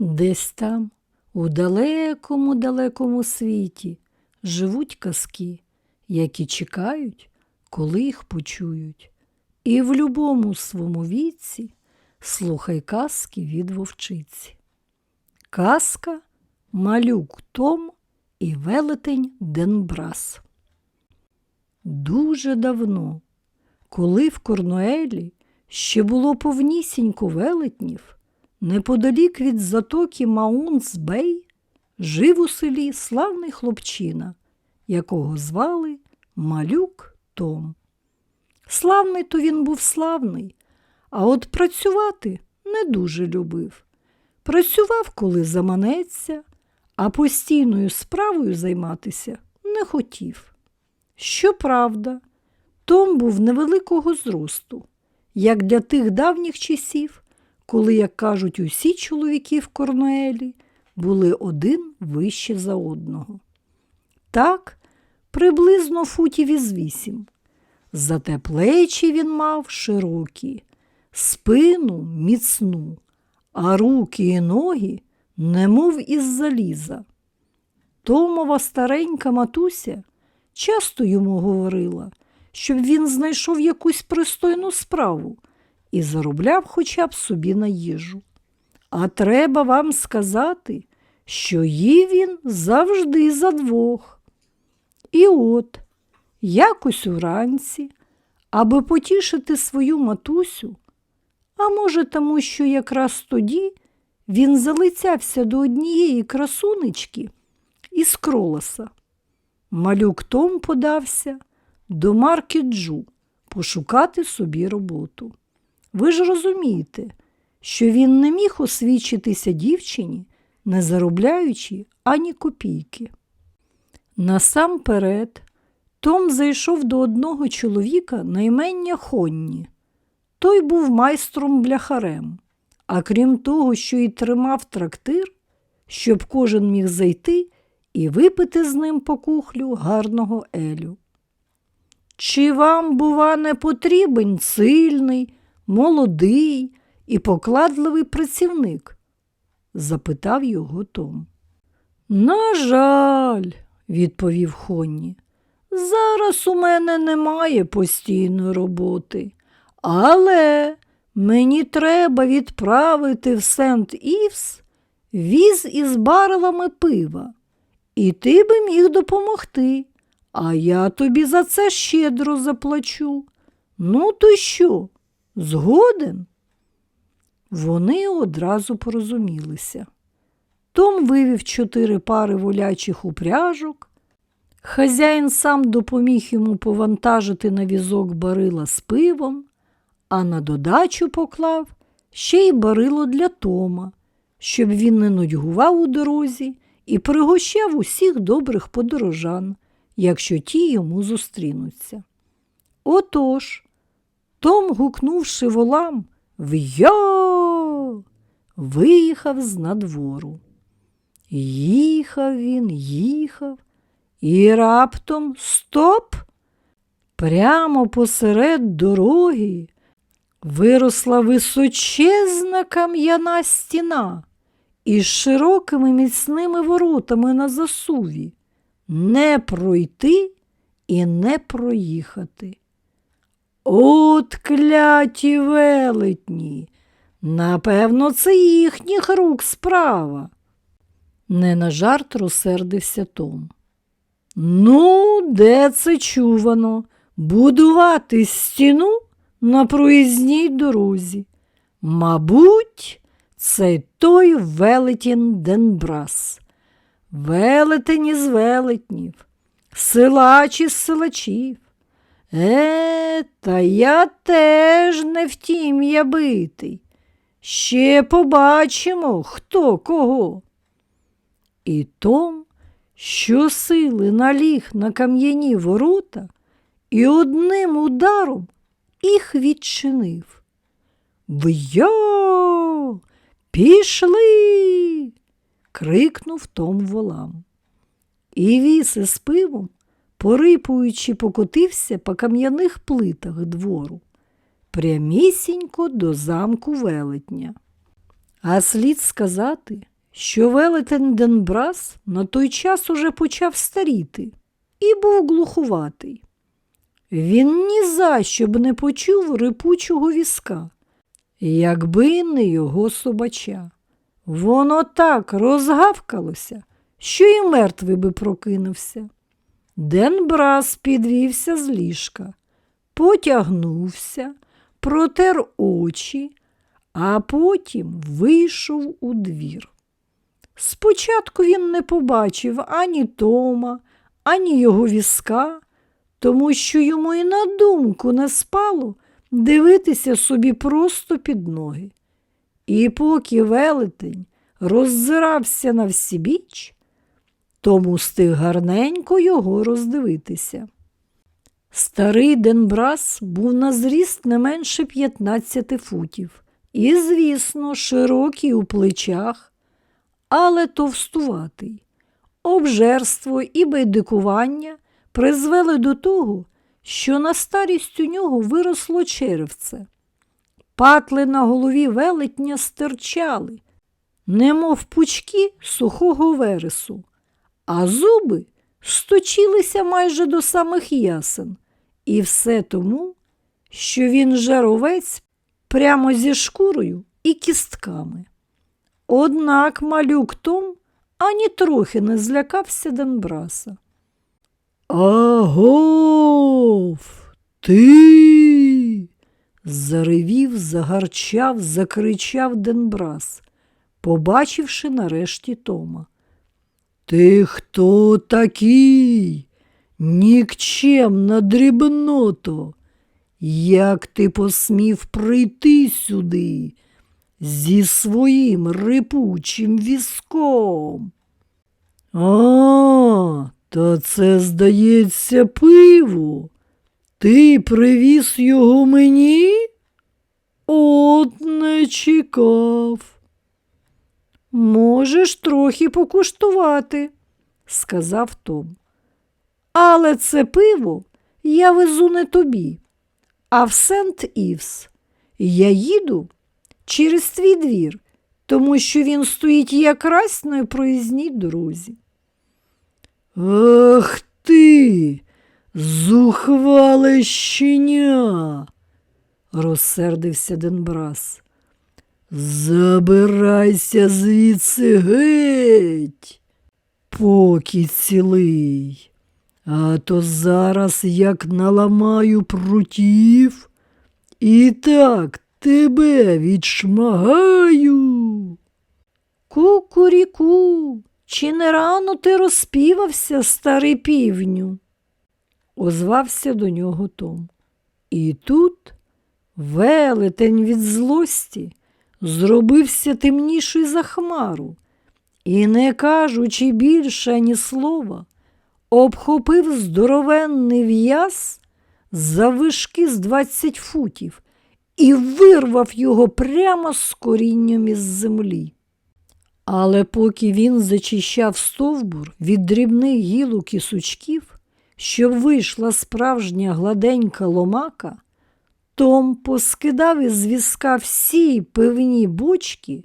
Десь там, у далекому далекому світі, живуть казки, які чекають, коли їх почують. І в любому своєму віці слухай казки від вовчиці. Казка Малюк Том і велетень Денбрас. Дуже давно, коли в Корнуелі ще було повнісінько велетнів, неподалік від затоки Маунс-Бей жив у селі славний хлопчина, якого звали Малюк Том. Славний то він був славний, а от працювати не дуже любив. Працював, коли заманеться, а постійною справою займатися не хотів. Щоправда, Том був невеликого зросту, як для тих давніх часів, коли, як кажуть, усі чоловіки в Корнуелі були один вище за одного. Так, приблизно футів із вісім. Зате плечі він мав широкі, спину міцну, а руки і ноги немов із заліза. Томова старенька матуся часто йому говорила, щоб він знайшов якусь пристойну справу і заробляв хоча б собі на їжу. А треба вам сказати, що їв він завжди за двох. І от, якось уранці, аби потішити свою матусю, а може, тому, що якраз тоді він залицявся до однієї красунечки із кролоса. Малюк Том подався до Марки Джу пошукати собі роботу. Ви ж розумієте, що він не міг освічитися дівчині, не заробляючи ані копійки. Насамперед, Том зайшов до одного чоловіка на імення Хонні. Той був майстром бляхарем, а крім того, що й тримав трактир, щоб кожен міг зайти і випити з ним по кухлю гарного елю. Чи вам, бува, не потрібен сильний, молодий і покладливий працівник? запитав його Том. На жаль, відповів Хонні, зараз у мене немає постійної роботи, але мені треба відправити в Сент Івс віз із барелами пива, і ти би міг допомогти, а я тобі за це щедро заплачу. Ну, то що, згоден? Вони одразу порозумілися. Том вивів чотири пари волячих упряжок. Хазяїн сам допоміг йому повантажити на візок барила з пивом, а на додачу поклав ще й барило для Тома, щоб він не нудьгував у дорозі і пригощав усіх добрих подорожан, якщо ті йому зустрінуться. Отож, Том, гукнувши волам «В'йо!», виїхав з надвору. Їхав він, їхав, і раптом стоп! Прямо посеред дороги виросла височезна кам'яна стіна із широкими міцними воротами на засуві. Не пройти і не проїхати. От кляті велетні! Напевно, це їхніх рук справа. Не на жарт розсердився Том. Ну, де це чувано? Будувати стіну на проїзній дорозі. Мабуть, це той велетін Денбрас. Велетень із велетнів, силач із силачів. Е, та я теж не втім я битий. Ще побачимо, хто кого. І Том щосили наліг на кам'яні ворота і одним ударом їх відчинив. Вйо! Пішли. крикнув Том волам. І віз із пивом, порипуючи, покотився по кам'яних плитах двору, прямісінько до замку велетня. А слід сказати, що велетень Денбрас на той час уже почав старіти і був глухуватий. Він ні за що б не почув рипучого візка, якби не його собача. Воно так розгавкалося, що і мертвий би прокинувся. Денбрас підвівся з ліжка, потягнувся, протер очі, а потім вийшов у двір. Спочатку він не побачив ані Тома, ані його візка, тому що йому і на думку не спало дивитися собі просто під ноги. І поки велетень роззирався на всібіч, тому стиг гарненько його роздивитися. Старий Денбрас був на зріст не менше 15 футів і, звісно, широкий у плечах, але товстуватий. Обжерство і байдикування призвели до того, що на старість у нього виросло черевце. Патли на голові велетня стирчали, немов пучки сухого вересу, а зуби сточилися майже до самих ясен. І все тому, що він жаровець прямо зі шкурою і кістками. Однак малюк Том ані трохи не злякався Денбраса. Агов, ти. Заревів, загарчав, закричав Денбрас, побачивши нарешті Тома. Ти хто такий? Нікчемна дрібното. Як ти посмів прийти сюди зі своїм рипучим візком? А, та це, здається, пиво. Ти привіз його мені? От не чекав. Можеш трохи покуштувати, сказав Том. Але це пиво я везу не тобі, а в Сент Івс. Я їду через твій двір, тому що він стоїть якраз на проїзній дорозі. Ах ти, зухвале щеня, розсердився Денбрас. Забирайся звідси геть, поки цілий, а то зараз як наламаю прутів, і так тебе відшмагаю. Кукуріку, чи не рано ти розпівався, старий півню? озвався до нього Том. І тут велетень від злості зробився темніший за хмару і, не кажучи більше ні слова, обхопив здоровенний в'яз завишки з двадцять футів і вирвав його прямо з корінням із землі. Але поки він зачищав стовбур від дрібних гілок і сучків, щоб вийшла справжня гладенька ломака, Том поскидав із візка всі пивні бочки,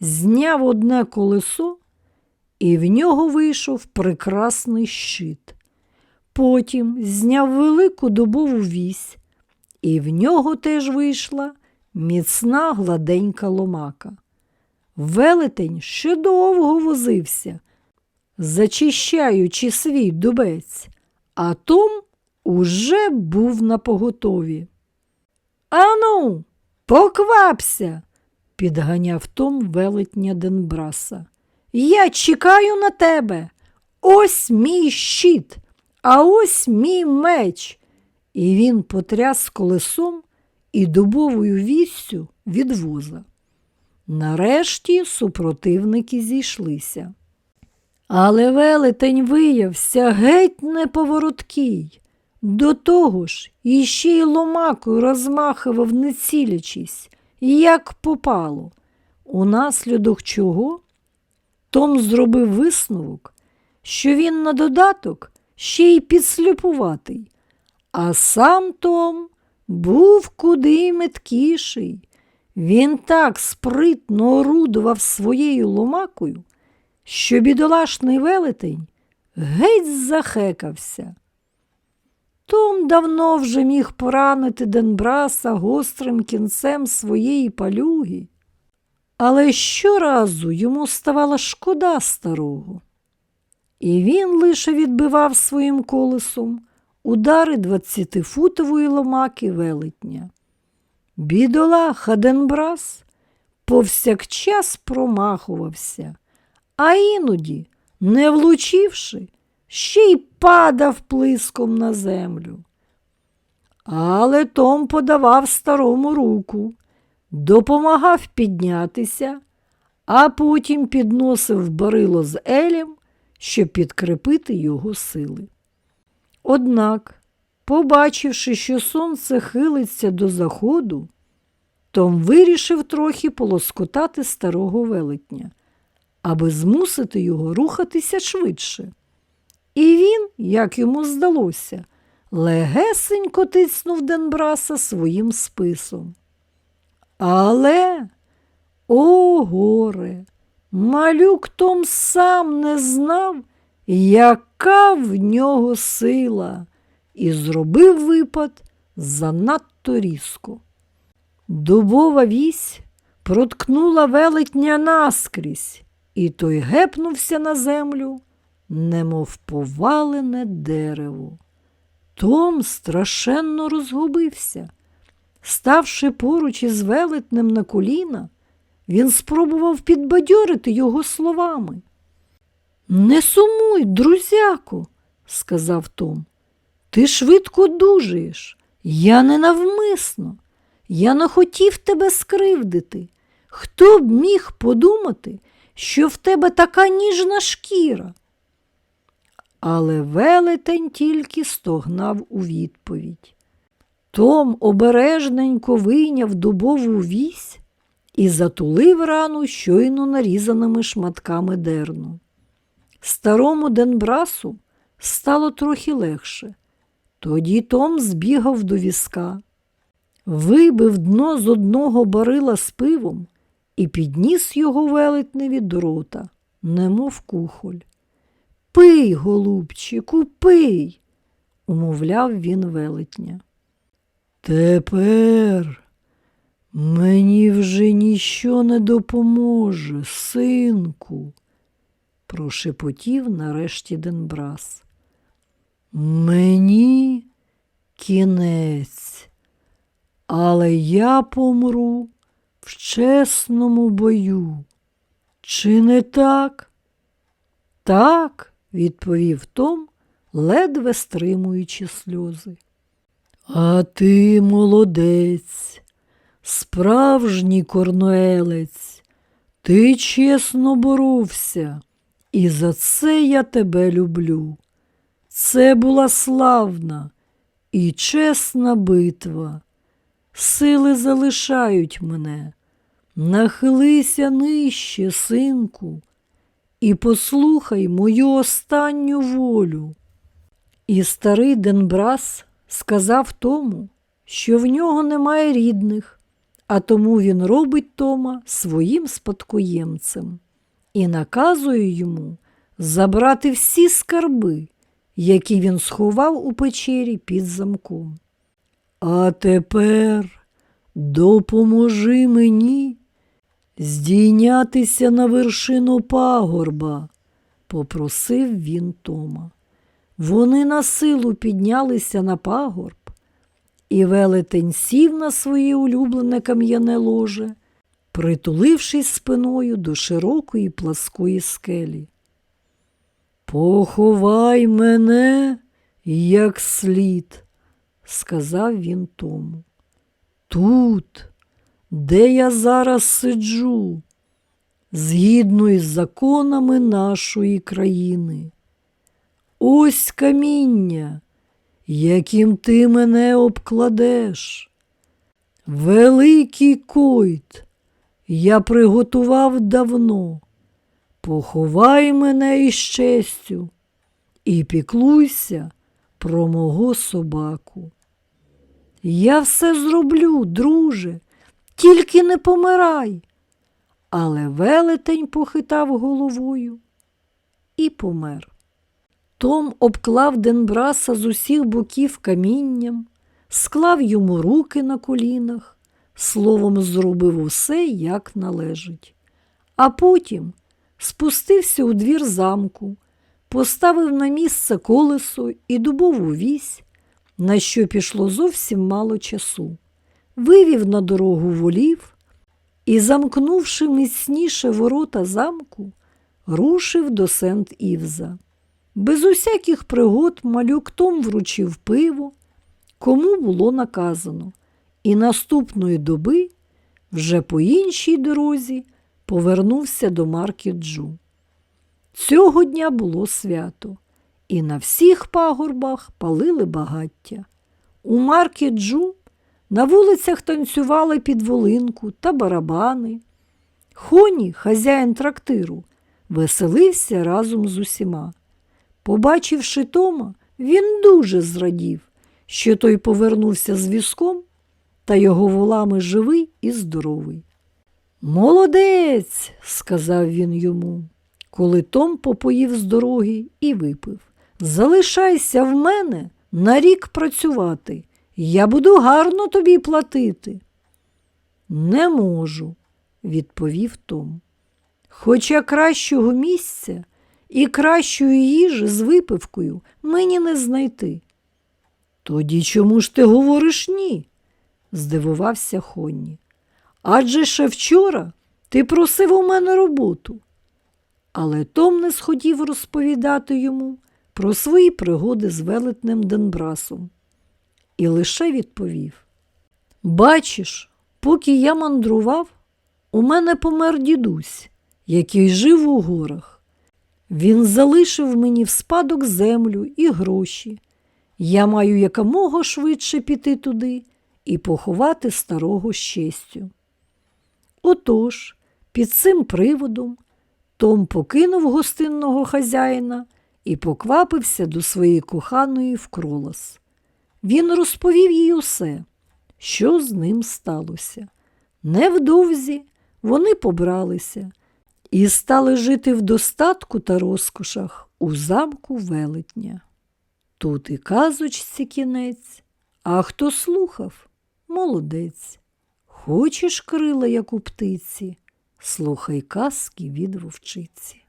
зняв одне колесо, і в нього вийшов прекрасний щит. Потім зняв велику дубову вісь, і в нього теж вийшла міцна гладенька ломака. Велетень ще довго возився, зачищаючи свій дубець, а Том уже був на поготові. Ану, поквапся, підганяв Том велетня Денбраса. Я чекаю на тебе. Ось мій щит, а ось мій меч. І він потряс колесом і дубовою віссю від воза. Нарешті супротивники зійшлися. Але велетень виявся геть неповороткий. До того ж, іще й ломакою розмахував, не цілячись, як попало, унаслідок чого Том зробив висновок, що він на додаток ще й підсліпуватий, а сам Том був куди меткіший. Він так спритно орудував своєю ломакою, що бідолашний велетень геть захекався. Том давно вже міг поранити Денбраса гострим кінцем своєї палюги, але щоразу йому ставала шкода старого. І він лише відбивав своїм колесом удари двадцятифутової ломаки велетня. Бідолаха Денбрас повсякчас промахувався, а іноді, не влучивши, ще й падав плиском на землю. Але Том подавав старому руку, допомагав піднятися, а потім підносив барило з елем, щоб підкрепити його сили. Однак, побачивши, що сонце хилиться до заходу, Том вирішив трохи полоскотати старого велетня, аби змусити його рухатися швидше. І він, як йому здалося, легесенько тиснув Денбраса своїм списом. Але, о горе, малюк Том сам не знав, яка в нього сила, і зробив випад занадто різко. Дубова вісь проткнула велетня наскрізь, і той гепнувся на землю, немов повалене дерево. Том страшенно розгубився. Ставши поруч із велетнем на коліна, він спробував підбадьорити його словами. Не сумуй, друзяку, сказав Том. Ти швидко дужаєш. Я не навмисно. Я не хотів тебе скривдити. Хто б міг подумати, що в тебе така ніжна шкіра? Але велетень тільки стогнав у відповідь. Том обережненько вийняв дубову вісь і затулив рану щойно нарізаними шматками дерну. Старому Денбрасу стало трохи легше. Тоді Том збігав до візка, вибив дно з одного барила з пивом і підніс його велетневі до рота, немов кухоль. Пий, голубчику, пий, умовляв він велетня. Тепер мені вже ніщо не допоможе, синку, прошепотів нарешті Денбрас. Мені кінець, але я помру в чесному бою. Чи не так? Так, відповів Том, ледве стримуючи сльози. А ти молодець, справжній корнуелець, ти чесно боровся, і за це я тебе люблю. Це була славна і чесна битва. Сили залишають мене. Нахилися нижче, синку, і послухай мою останню волю. І старий Денбрас сказав тому, що в нього немає рідних, а тому він робить Тома своїм спадкоємцем і наказує йому забрати всі скарби, які він сховав у печері під замком. А тепер допоможи мені здійнятися на вершину пагорба, попросив він Тома. Вони на силу піднялися на пагорб, і велетень сів на своє улюблене кам'яне ложе, притулившись спиною до широкої пласкої скелі. Поховай мене як слід, сказав він тому. Тут, де я зараз сиджу, згідно із законами нашої країни. Ось каміння, яким ти мене обкладеш. Великий койт я приготував давно. Поховай мене із честю і піклуйся про мого собаку. Я все зроблю, друже, тільки не помирай. Але велетень похитав головою і помер. Том обклав Денбраса з усіх боків камінням, склав йому руки на колінах, словом, зробив усе, як належить. А потім спустився у двір замку, поставив на місце колесо і дубову вісь, на що пішло зовсім мало часу, вивів на дорогу волів і, замкнувши міцніше ворота замку, рушив до Сент-Івза. Без усяких пригод малюк Том вручив пиво, кому було наказано, і наступної доби вже по іншій дорозі повернувся до Маркіджу. Цього дня було свято, і на всіх пагорбах палили багаття. У Маркіджу на вулицях танцювали під волинку та барабани. Хоні, хазяїн трактиру, веселився разом з усіма. Побачивши Тома, він дуже зрадів, що той повернувся з візком та його волами живий і здоровий. Молодець, сказав він йому, коли Том попоїв з дороги і випив. Залишайся в мене на рік працювати. Я буду гарно тобі платити. Не можу, відповів Том. Хоча кращого місця і кращої їжі з випивкою мені не знайти. Тоді чому ж ти говориш ні? здивувався Хонні. Адже ще вчора ти просив у мене роботу. Але Том не схотів розповідати йому про свої пригоди з велетнем Денбрасом і лише відповів: Бачиш, поки я мандрував, у мене помер дідусь, який жив у горах. Він залишив мені в спадок землю і гроші. Я маю якомога швидше піти туди і поховати старого з честю. Отож, під цим приводом Том покинув гостинного хазяїна і поквапився до своєї коханої в кролас. Він розповів їй усе, що з ним сталося. Невдовзі вони побралися і стали жити в достатку та розкошах у замку велетня. Тут і казочці кінець, а хто слухав молодець. Хочеш крила, як у птиці, слухай казки від вовчиці.